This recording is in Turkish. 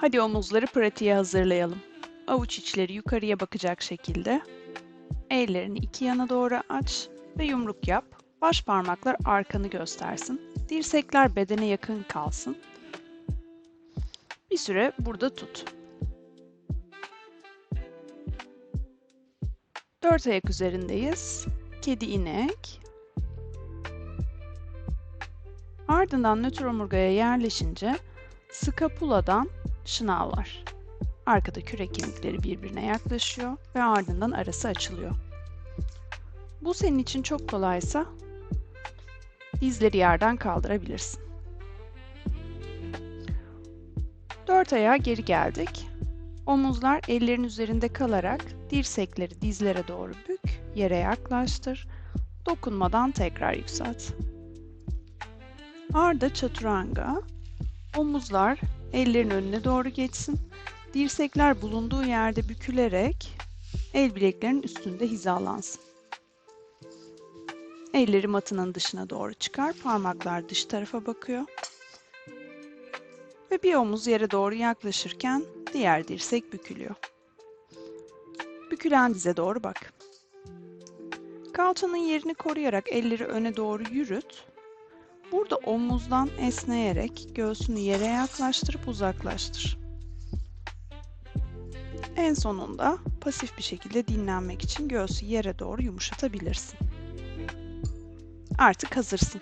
Hadi omuzları pratiğe hazırlayalım. Avuç içleri yukarıya bakacak şekilde. Ellerini iki yana doğru aç ve yumruk yap. Baş parmaklar arkanı göstersin. Dirsekler bedene yakın kalsın. Bir süre burada tut. Dört ayak üzerindeyiz. Kedi inek. Ardından nötr omurgaya yerleşince skapuladan şınav var. Arkada kürek kemikleri birbirine yaklaşıyor ve ardından arası açılıyor. Bu senin için çok kolaysa dizleri yerden kaldırabilirsin. Dört ayağa geri geldik. Omuzlar ellerin üzerinde kalarak dirsekleri dizlere doğru bük, yere yaklaştır. Dokunmadan tekrar yükselt. Arda çaturanga. Omuzlar ellerin önüne doğru geçsin. Dirsekler bulunduğu yerde bükülerek el bileklerinin üstünde hizalansın. Elleri matının dışına doğru çıkar. Parmaklar dış tarafa bakıyor. Ve bir omuz yere doğru yaklaşırken diğer dirsek bükülüyor. Bükülen dize doğru bak. Kalçanın yerini koruyarak elleri öne doğru yürüt. Burada omuzdan esneyerek göğsünü yere yaklaştırıp uzaklaştır. En sonunda pasif bir şekilde dinlenmek için göğsü yere doğru yumuşatabilirsin. Artık hazırsın.